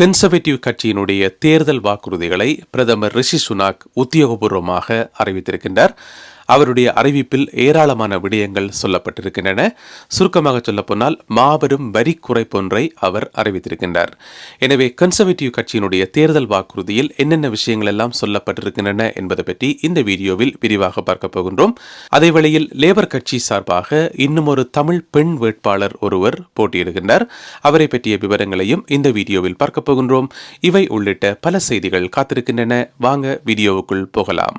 Conservative கட்சியினுடைய தேர்தல் வாக்குறுதிகளை பிரதமர் ரிஷி சுனாக் உத்தியோகபூர்வமாக அறிவித்திருக்கின்றார். அவருடைய அறிவிப்பில் ஏராளமான விடயங்கள் சொல்லப்பட்டிருக்கின்றன. சுருக்கமாக சொல்லப்போனால் மாபெரும் வரி குறைப்பொன்றை அவர் அறிவித்திருக்கின்றார். எனவே கன்சர்வேட்டிவ் கட்சியினுடைய தேர்தல் வாக்குறுதியில் என்னென்ன விஷயங்கள் எல்லாம் சொல்லப்பட்டிருக்கின்றன என்பதை பற்றி இந்த வீடியோவில் விரிவாக பார்க்க போகின்றோம். அதே வேளையில் லேபர் கட்சி சார்பாக இன்னும் ஒரு தமிழ் பெண் வேட்பாளர் ஒருவர் போட்டியிடுகின்றார். அவரை பற்றிய விவரங்களையும் இந்த வீடியோவில் பார்க்க போகின்றோம். இவை உள்ளிட்ட பல செய்திகள் காத்திருக்கின்றன. வாங்க வீடியோவுக்குள் போகலாம்.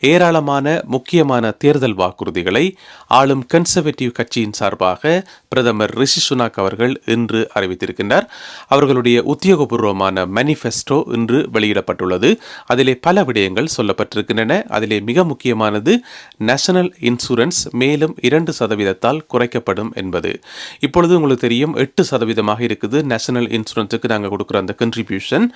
ஏராளமான முக்கியமான தேர்தல் வாக்குறுதிகளை ஆளும் கன்சர்வேட்டிவ் கட்சியின் சார்பாக பிரதமர் ரிஷி சுனாக் அவர்கள் இன்று அறிவித்திருக்கின்றார். அவர்களுடைய உத்தியோகபூர்வமான மேனிஃபெஸ்டோ இன்று வெளியிடப்பட்டுள்ளது. அதிலே பல விடயங்கள் சொல்லப்பட்டிருக்கின்றன. அதிலே மிக முக்கியமானது நேஷனல் இன்சூரன்ஸ் மேலும் இரண்டு சதவீதத்தால் குறைக்கப்படும் என்பது. இப்பொழுது உங்களுக்கு தெரியும் எட்டு சதவீதமாக இருக்குது நேஷனல் இன்சூரன்ஸுக்கு நாங்கள் கொடுக்குற அந்த கன்ட்ரிபியூஷன்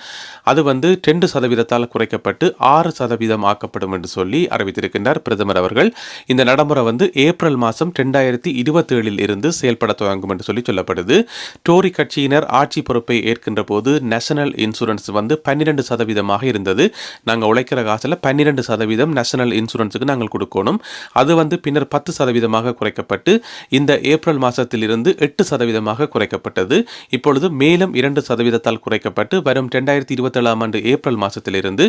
அது வந்து ரெண்டு சதவீதத்தால் குறைக்கப்பட்டு ஆறு சதவீதம் ஆக்கப்படும் என்று சொல்லி சொல்லி அறிவித்திருக்கின்றார். பிரதமர் அவர்கள் இந்த நடைமுறை வந்து ஏப்ரல் மாதம் ரெண்டாயிரத்தி இருபத்தேழில் இருந்து செயல்பட துவங்கும் என்று சொல்லி சொல்லப்படுது. டோரி கட்சியினர் ஆட்சி பொறுப்பை ஏற்கின்ற போது நேஷனல் இன்சூரன்ஸ் வந்து பன்னிரெண்டு சதவீதமாக இருந்தது. நாங்கள் உழைக்கிற காசில் பன்னிரெண்டு சதவீதம் நேஷனல் இன்சூரன்ஸுக்கு நாங்கள் கொடுக்கணும். அது வந்து பின்னர் பத்து சதவீதமாக குறைக்கப்பட்டு இந்த ஏப்ரல் மாதத்திலிருந்து எட்டு சதவீதமாக குறைக்கப்பட்டது. இப்பொழுது மேலும் இரண்டு சதவீதத்தால் குறைக்கப்பட்டு வரும் ரெண்டாயிரத்தி இருபத்தேழாம் ஆண்டு ஏப்ரல் மாதத்திலிருந்து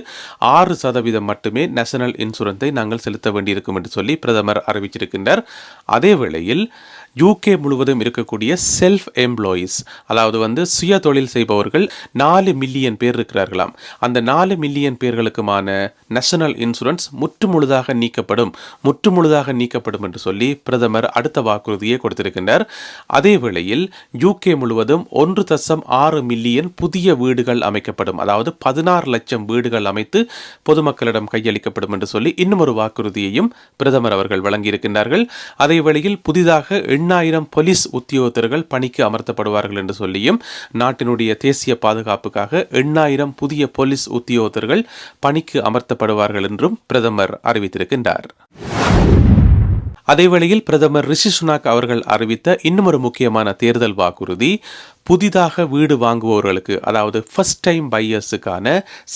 ஆறு சதவீதம் மட்டுமே நேஷனல் இன்சூரன்ஸ் இன்சூரன்ஸை நாங்கள் செலுத்த வேண்டியிருக்கும் என்று சொல்லி பிரதமர் அறிவிச்சிருக்கின்றார். அதே வேளையில் யூகே முழுவதும் இருக்கக்கூடிய செல்ஃப் எம்ப்ளாயீஸ் அதாவது வந்து சுய தொழில் செய்பவர்கள் நாலு மில்லியன் பேர் இருக்கிறார்களாம். அந்த நாலு மில்லியன் பேர்களுக்குமான நேஷனல் இன்சூரன்ஸ் முற்றுமுழுதாக நீக்கப்படும் முற்று முழுதாக நீக்கப்படும் என்று சொல்லி பிரதமர் அடுத்த வாக்குறுதியை கொடுத்திருக்கின்றார். அதே வேளையில் யூகே முழுவதும் ஒன்று தசம் ஆறு மில்லியன் புதிய வீடுகள் அமைக்கப்படும் அதாவது பதினாறு லட்சம் வீடுகள் அமைத்து பொதுமக்களிடம் கையளிக்கப்படும் என்று சொல்லி இன்னும் ஒரு வாக்குறுதியையும் பிரதமர் அவர்கள் வழங்கியிருக்கின்றார்கள். அதே வேளையில் புதிதாக எண்ணாயிரம் போலீஸ் உத்தியோகத்தர்கள் பணிக்கு அமர்த்தப்படுவார்கள் என்று சொல்லியும் நாட்டினுடைய தேசிய பாதுகாப்புக்காக எண்ணாயிரம் புதிய போலீஸ் உத்தியோகத்தர்கள் பணிக்கு அமர்த்தப்படுவார்கள் என்றும் பிரதமர் அறிவித்திருக்கின்றார். அதேவேளையில் பிரதமர் ரிஷி சுனாக் அவர்கள் அறிவித்த இன்னும் ஒரு முக்கியமான தேர்தல் வாக்குறுதி புதிதாக வீடு வாங்குபவர்களுக்கு அதாவது ஃபர்ஸ்ட் டைம் பையர்ஸுக்கான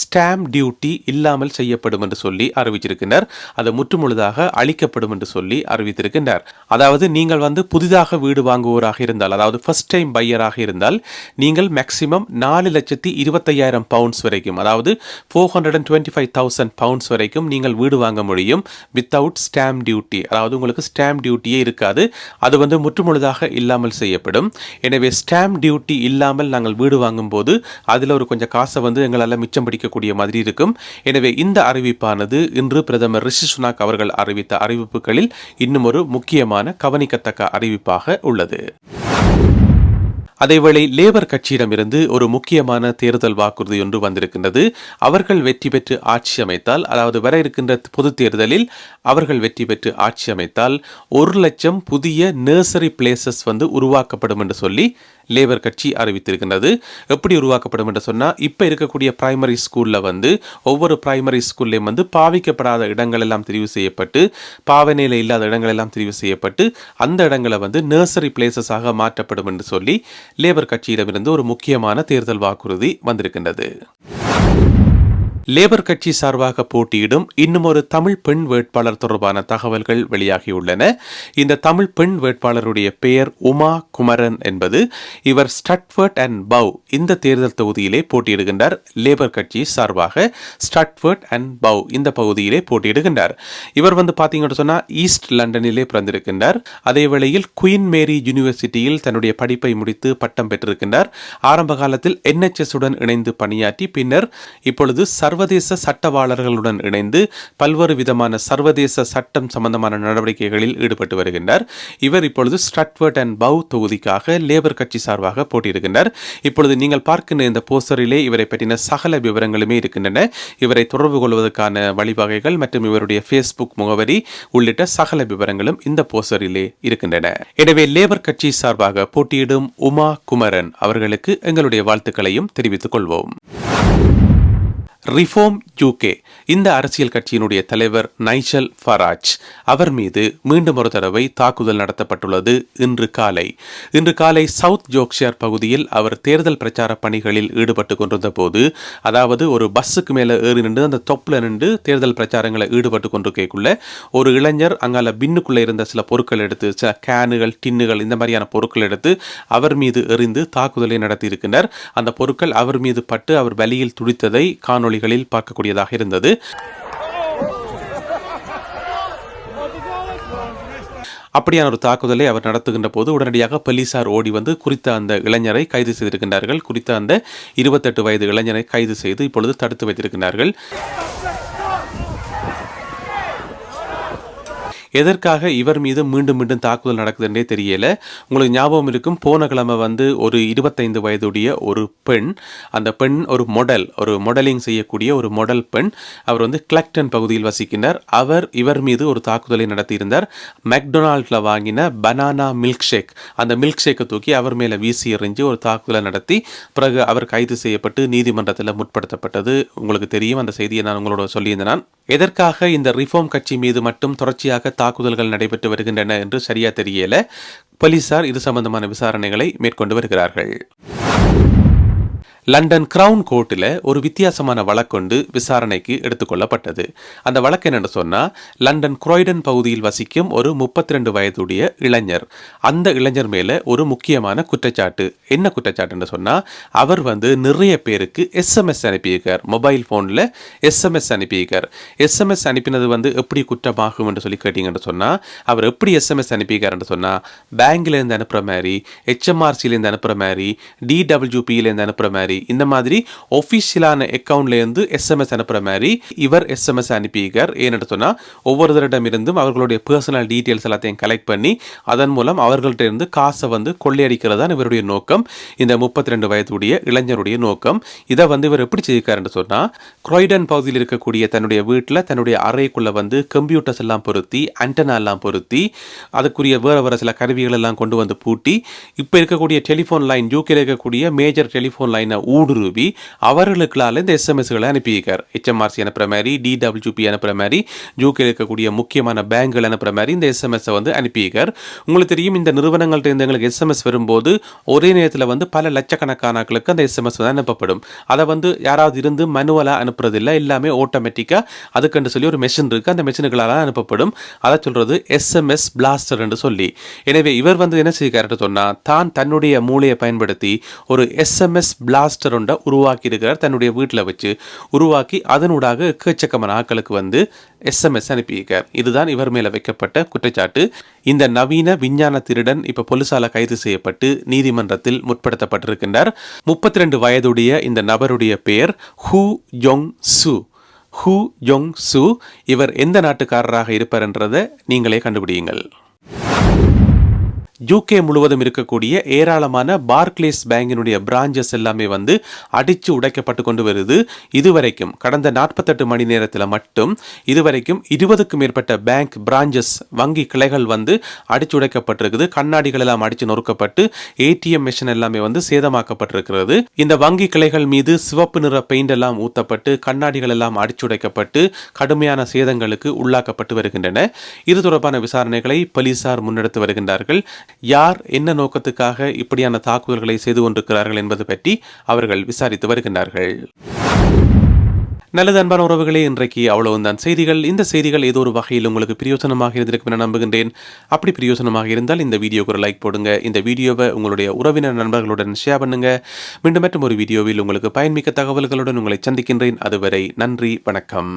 ஸ்டாம்ப் டியூட்டி இல்லாமல் செய்யப்படும் என்று சொல்லி அறிவிச்சிருக்கின்றார் அது முற்றுமுழுதாக அளிக்கப்படும் என்று சொல்லி அறிவித்திருக்கின்றார் அதாவது நீங்கள் வந்து புதிதாக வீடு வாங்குவோராக இருந்தால் அதாவது ஃபர்ஸ்ட் டைம் பையராக இருந்தால் நீங்கள் மேக்சிமம் நாலு லட்சத்தி இருபத்தையாயிரம் பவுண்ட்ஸ் வரைக்கும் அதாவது four hundred and twenty five thousand pounds வரைக்கும் நீங்கள் வீடு வாங்க முடியும் வித்தவுட் ஸ்டாம்ப் டியூட்டி அதாவது உங்களுக்கு ஸ்டாம்ப் டியூட்டியே இருக்காது. அது வந்து முற்றுமுழுதாக இல்லாமல் செய்யப்படும். எனவே ஸ்டாம்ப் டியூட்டி டியூட்டி இல்லாமல் நாங்கள் வீடு வாங்கும்போது அதில் ஒரு கொஞ்சம் காசை வந்து எங்களால் மிச்சம் பிடிக்கக்கூடிய மாதிரி இருக்கும். எனவே இந்த அறிவிப்பானது இன்று பிரதமர் ரிஷி சுனாக் அவர்கள் அறிவித்த அறிவிப்புகளில் இன்னும் ஒரு முக்கியமான கவனிக்கத்தக்க அறிவிப்பாக உள்ளது. அதேவேளை லேபர் கட்சியிடமிருந்து ஒரு முக்கியமான தேர்தல் வாக்குறுதி ஒன்று வந்திருக்கின்றது. அவர்கள் வெற்றி பெற்று ஆட்சி அமைத்தால் அதாவது வர இருக்கின்ற பொது தேர்தலில் அவர்கள் வெற்றி பெற்று ஆட்சி அமைத்தால் ஒரு லட்சம் புதிய நர்சரி பிளேசஸ் வந்து உருவாக்கப்படும் என்று சொல்லி லேபர் கட்சி அறிவித்திருக்கின்றது. எப்படி உருவாக்கப்படும் என்று சொன்னால் இப்போ இருக்கக்கூடிய பிரைமரி ஸ்கூலில் வந்து ஒவ்வொரு பிரைமரி ஸ்கூல்லையும் வந்து பாவிக்கப்படாத இடங்கள் எல்லாம் தெரிவு செய்யப்பட்டு பாவனையில் இல்லாத இடங்கள் எல்லாம் தெரிவு செய்யப்பட்டு அந்த இடங்களை வந்து நர்சரி பிளேசஸாக மாற்றப்படும் என்று சொல்லி லேபர் கட்சியிடமிருந்து ஒரு முக்கியமான தேர்தல் வாக்குறுதி வந்திருக்கின்றது. லேபர் கட்சி சார்பாக போட்டியிடும் இன்னும் ஒரு தமிழ் பெண் வேட்பாளர் தொடர்பான தகவல்கள் வெளியாகியுள்ளன. இந்த தமிழ் பெண் வேட்பாளருடைய பெயர் உமா குமரன் என்பது இவர் ஸ்டட்வர்ட் அண்ட் பவ் இந்த தேர்தல் தொகுதியிலே போட்டியிடுகின்றார். லேபர் கட்சி சார்பாக ஸ்டட்வர்ட் அண்ட் பவ் இந்த பகுதியிலே போட்டியிடுகின்றார். இவர் வந்து பார்த்தீங்கன்னு சொன்னால் ஈஸ்ட் லண்டனிலே பிறந்திருக்கின்றார். அதே வேளையில் குயின் மேரி யூனிவர்சிட்டியில் தன்னுடைய படிப்பை முடித்து பட்டம் பெற்றிருக்கின்றார். ஆரம்ப காலத்தில் என்ஹெச்எஸ் உடன் இணைந்து பணியாற்றி பின்னர் இப்பொழுது சர்வ சர்வதேச சட்டவாளர்களுடன் இணைந்து பல்வேறு விதமான சர்வதேச சட்டம் சம்பந்தமான நடவடிக்கைகளில் ஈடுபட்டு வருகின்றார். இவர் இப்பொழுது ஸ்ட்ரட்வர்ட் அண்ட் பவ் தொகுதிக்காக லேபர் கட்சி சார்பாக போட்டியிடுகின்றார். இப்பொழுது நீங்கள் பார்க்கின்ற இந்த போஸ்டரிலே இவரை பற்றின சகல விவரங்களுமே இருக்கின்றன. இவரை தொடர்பு கொள்வதற்கான வழிவகைகள் மற்றும் இவருடைய ஃபேஸ்புக் முகவரி உள்ளிட்ட சகல விவரங்களும் இந்த போஸ்டரிலே இருக்கின்றன. எனவே லேபர் கட்சி சார்பாக போட்டியிடும் உமா குமரன் அவர்களுக்கு எங்களுடைய வாழ்த்துக்களையும் தெரிவித்துக் கொள்வோம். ரிஃபோம் யூகே இந்த அரசியல் கட்சியினுடைய தலைவர் நைஷல் ஃபராஜ் அவர் மீது மீண்டும் ஒரு தடவை தாக்குதல் நடத்தப்பட்டுள்ளது இன்று காலை. இன்று காலை சவுத் ஜோக்ஷியர் பகுதியில் அவர் தேர்தல் பிரச்சார பணிகளில் ஈடுபட்டு கொண்டிருந்த போது அதாவது ஒரு பஸ்ஸுக்கு மேலே ஏறி நின்று அந்த தொப்பில் நின்று தேர்தல் பிரச்சாரங்களை ஈடுபட்டு கொண்டிருக்கக்குள்ள ஒரு இளைஞர் அங்கால பின்னுக்குள்ளே இருந்த சில பொருட்கள் எடுத்து சில கேனுகள் டின்னுகள் இந்த மாதிரியான பொருட்கள் எடுத்து அவர் மீது எறிந்து தாக்குதலை நடத்தியிருக்கின்றார். அந்த பொருட்கள் அவர் மீது பட்டு அவர் வலியில் துடித்ததை காணொளிகளில் பார்க்கக்கூடியதாக இருந்தது. அப்படியான ஒரு தாக்குதலை அவர் நடத்துகின்ற போது உடனடியாக போலீசார் ஓடி வந்து குறித்த அந்த இளைஞரை கைது செய்திருக்கின்றார்கள். குறித்த அந்த இருபத்தெட்டு வயது இளைஞரை கைது செய்து இப்பொழுது தடுத்து வைத்திருக்கிறார்கள் எதற்காக இவர் மீது மீண்டும் மீண்டும் தாக்குதல் நடக்குதுன்னே தெரியல. உங்களுக்கு ஞாபகம் இருக்கும் போன கிழமை வந்து ஒரு இருபத்தைந்து வயதுடைய ஒரு பெண் அந்த பெண் ஒரு மொடல் ஒரு மொடலிங் செய்யக்கூடிய ஒரு மொடல் பெண் அவர் வந்து கிளக்டன் பகுதியில் வசிக்கின்றார். அவர் இவர் மீது ஒரு தாக்குதலை நடத்தியிருந்தார். மெக்டொனால்டில் வாங்கின பனானா மில்க் ஷேக் அந்த மில்க் ஷேக்கை தூக்கி அவர் மேலே வீசி எறிஞ்சு ஒரு தாக்குதலை நடத்தி பிறகு அவர் கைது செய்யப்பட்டு நீதிமன்றத்தில் முற்படுத்தப்பட்டது. உங்களுக்கு தெரியும் அந்த செய்தியை நான் உங்களோட சொல்லியிருந்தேன் நான். எதற்காக இந்த ரிஃபார்ம் கட்சி மீது மட்டும் தொடர்ச்சியாக தாக்குதல்கள் நடைபெற்று வருகின்றன என்று சரியா தெரியல போலீசார் இது சம்பந்தமான விசாரணைகளை மேற்கொண்டு வருகிறார்கள். லண்டன் கிரவுன் கோர்ட்டில் ஒரு வித்தியாசமான வழக்கொண்டு விசாரணைக்கு எடுத்துக்கொள்ளப்பட்டது. அந்த வழக்கு என்னென்னு சொன்னால் லண்டன் குரோய்டன் பகுதியில் வசிக்கும் ஒரு முப்பத்தி ரெண்டு வயதுடைய இளைஞர். அந்த இளைஞர் மேலே ஒரு முக்கியமான குற்றச்சாட்டு. என்ன குற்றச்சாட்டுன்னு சொன்னால் அவர் வந்து நிறைய பேருக்கு எஸ்எம்எஸ் அனுப்பியிருக்கார். மொபைல் ஃபோனில் எஸ்எம்எஸ் அனுப்பியிருக்கார். எஸ்எம்எஸ் அனுப்பினது வந்து எப்படி குற்றமாகும் என்று சொல்லி கேட்டிங்கன்னு சொன்னால் அவர் எப்படி எஸ்எம்எஸ் அனுப்பியிருக்காருன்னு சொன்னால் பேங்க்லேருந்து அனுப்புகிற மாதிரி ஹெச்எம்ஆர்சிலேருந்து அனுப்புகிற மாதிரி டிடபிள்யூபியிலேருந்து அனுப்புகிற மாதிரி இந்த மாதிரி ஒஃபிஷியலான அக்கௌண்ட்லேருந்து எஸ்எம்எஸ் அனுப்புகிற மாதிரி இவர் எஸ்எம்எஸ் அனுப்பியிருக்கார். ஏன்னு சொன்னால் ஒவ்வொருத்தரிடம் இருந்தும் அவர்களுடைய பர்சனல் டீட்டெயில்ஸ் எல்லாத்தையும் கலெக்ட் பண்ணி அதன் மூலம் அவர்கள்ட்ட இருந்து காசை வந்து கொள்ளையடிக்கிறது தான் இவருடைய நோக்கம். இந்த முப்பத்தி ரெண்டு வயதுடைய இளைஞருடைய நோக்கம். இதை வந்து இவர் எப்படி செய்திருக்காருன்னு சொன்னால் குரோய்டன் பகுதியில் இருக்கக்கூடிய தன்னுடைய வீட்டில் தன்னுடைய அறைக்குள்ளே வந்து கம்ப்யூட்டர்ஸ் எல்லாம் பொருத்தி அண்டனா எல்லாம் பொருத்தி அதுக்குரிய வேறு வேறு சில கருவிகள் எல்லாம் கொண்டு வந்து பூட்டி இப்போ இருக்கக்கூடிய டெலிஃபோன் லைன் யூகேல இருக்கக்கூடிய மேஜர் டெலிஃபோன் லைனை ஊடுருவி அவர்களுக்களால் இந்த எஸ்எம்எஸ்களை அனுப்பியிருக்கார். ஹெச்எம்ஆர்சி அனுப்புகிற மாதிரி டிடபிள்யூபி அனுப்புகிற மாதிரி ஜூக்கில் இருக்கக்கூடிய முக்கியமான பேங்குகள் அனுப்புகிற மாதிரி இந்த எஸ்எம்எஸ்ஸை வந்து அனுப்பியிருக்கார். உங்களுக்கு தெரியும் இந்த நிறுவனங்கள்ட்ட இருந்து எங்களுக்கு எஸ்எம்எஸ் வரும்போது ஒரே நேரத்தில் வந்து பல லட்சக்கணக்கானக்களுக்கு அந்த எஸ்எம்எஸ் வந்து அனுப்பப்படும். அதை வந்து யாராவது இருந்து மனுவலாக அனுப்புறதில்லை எல்லாமே ஆட்டோமேட்டிக்காக அதுக்குன்னு சொல்லி ஒரு மெஷின் இருக்குது அந்த மெஷினுகளால் அனுப்பப்படும். அதை சொல்கிறது எஸ்எம்எஸ் பிளாஸ்டர் என்று சொல்லி. எனவே இவர் வந்து என்ன செய்கிறார்னு சொன்னால் தான் தன்னுடைய மூளையை பயன்படுத்தி ஒரு எஸ்எம்எஸ் பிளாஸ்டர் ஒன்றை உருவாக்கி இருக்கிறார் தன்னுடைய வீட்டில் வச்சு உருவாக்கி அதனூடாக எக்கச்சக்கமான ஆக்களுக்கு வந்து எஸ்எம்எஸ் அனுப்பியிருக்கார். இதுதான் இவர் மேலே வைக்கப்பட்ட குற்றச்சாட்டு. இந்த நவீன விஞ்ஞான திருடன் இப்போ பொலிசால கைது செய்யப்பட்டு நீதிமன்றத்தில் முற்படுத்தப்பட்டிருக்கின்றார். முப்பத்தி ரெண்டு வயதுடைய இந்த நபருடைய பெயர் Hu Yong Su. Hu Yong Su. இவர் எந்த நாட்டுக்காரராக இருப்பார் என்றதை நீங்களே கண்டுபிடியுங்கள். யூகே முழுவதும் இருக்கக்கூடிய ஏராளமான பார்க்லேஸ் பேங்கினுடைய பிரான்ச்சஸ் எல்லாமே வந்து அடித்து உடைக்கப்பட்டு கொண்டு வருது. இதுவரைக்கும் கடந்த நாற்பத்தெட்டு மணி நேரத்தில் மட்டும் இதுவரைக்கும் இருபதுக்கும் மேற்பட்ட பேங்க் பிரான்ச்சஸ் வங்கி கிளைகள் வந்து அடிச்சு உடைக்கப்பட்டிருக்குது. கண்ணாடிகள் எல்லாம் அடித்து நொறுக்கப்பட்டு ஏடிஎம் மிஷின் எல்லாமே வந்து சேதமாக்கப்பட்டிருக்கிறது. இந்த வங்கி கிளைகள் மீது சிவப்பு நிற பெயிண்ட் எல்லாம் ஊத்தப்பட்டு கண்ணாடிகள் எல்லாம் அடிச்சுடைக்கப்பட்டு கடுமையான சேதங்களுக்கு உள்ளாக்கப்பட்டு வருகின்றன. இது தொடர்பான விசாரணைகளை போலீசார் முன்னெடுத்து வருகின்றார்கள். யார் என்ன நோக்கத்துக்காக இப்படியான தாக்குதல்களை செய்து கொண்டிருக்கிறார்கள் என்பது பற்றி அவர்கள் விசாரித்து வருகின்றார்கள். நல்லது அன்பான உறவுகளே இன்றைக்கு அவ்வளவுதான். செய்திகள் இந்த செய்திகள் ஏதோ ஒரு வகையில் உங்களுக்கு பிரயோசனமாக இருந்திருக்கும் என நம்புகின்றேன். அப்படி பிரயோசனமாக இருந்தால் இந்த வீடியோக்கு ஒரு லைக் போடுங்க. இந்த வீடியோவை உங்களுடைய உறவினர் நண்பர்களுடன் ஷேர் பண்ணுங்க. மீண்டும் மற்றும் ஒரு வீடியோவில் உங்களுக்கு பயன்மிக்க தகவல்களுடன் உங்களை சந்திக்கின்றேன். அதுவரை நன்றி வணக்கம்.